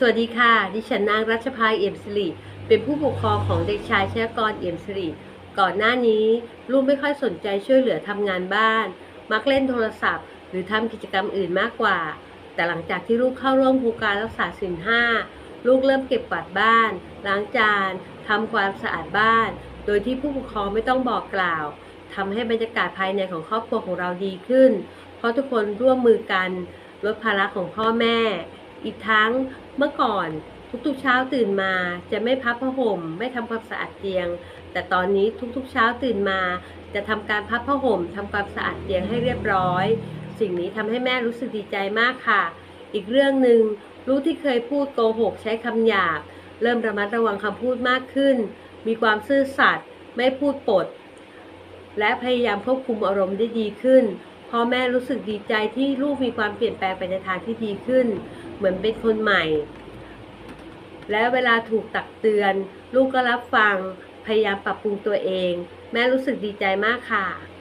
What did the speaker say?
สวัสดีค่ะ ดิฉันนางรัชพาเอี่ยมสิริเป็นผู้ปกครองของเด็กชายชยกรเอี่ยมสิริก่อนหน้านี้ลูกไม่ค่อยสนใจช่วยเหลือทำงานบ้าน มักเล่นโทรศัพท์ หรือทำกิจกรรมอื่นมากกว่า แต่หลังจากที่ลูกเข้าร่วมโครงการรักษาศีลห้าลูกเริ่มเก็บกวาดบ้าน ล้างจานทำความสะอาดบ้าน โดยที่ผู้ปกครองไม่ต้องบอกกล่าวทำให้บรรยากาศภายในของครอบครัวของเราดีขึ้น เพราะทุกคนร่วมมือกันลดภาระของพ่อแม่ อีกทั้งเมื่อก่อนทุกๆเช้าตื่นมาจะไม่พับผ้าห่ม ไม่ทำความสะอาดเตียง แต่ตอนนี้ทุกๆเช้าตื่นมา จะทำการพับผ้าห่มทำความสะอาดเตียงให้เรียบร้อย สิ่งนี้ทำให้แม่รู้สึกดีใจมากค่ะ อีกเรื่องหนึ่งลูกที่เคยพูดโกหกใช้คำหยาบ เริ่มระมัดระวังคำพูดมากขึ้น มีความซื่อสัตย์ไม่พูดปด และพยายามควบคุมอารมณ์ได้ดีขึ้นพ่อแม่รู้สึกดีใจที่ลูกมีความเปลี่ยนแปลงไปในทางที่ดีขึ้น เหมือนเป็นคนใหม่ และเวลาถูกตักเตือน ลูกก็รับฟัง พยายามปรับปรุงตัวเอง แม่รู้สึกดีใจมากค่ะ